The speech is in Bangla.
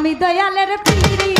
আমি দয়ালের পিড়ি।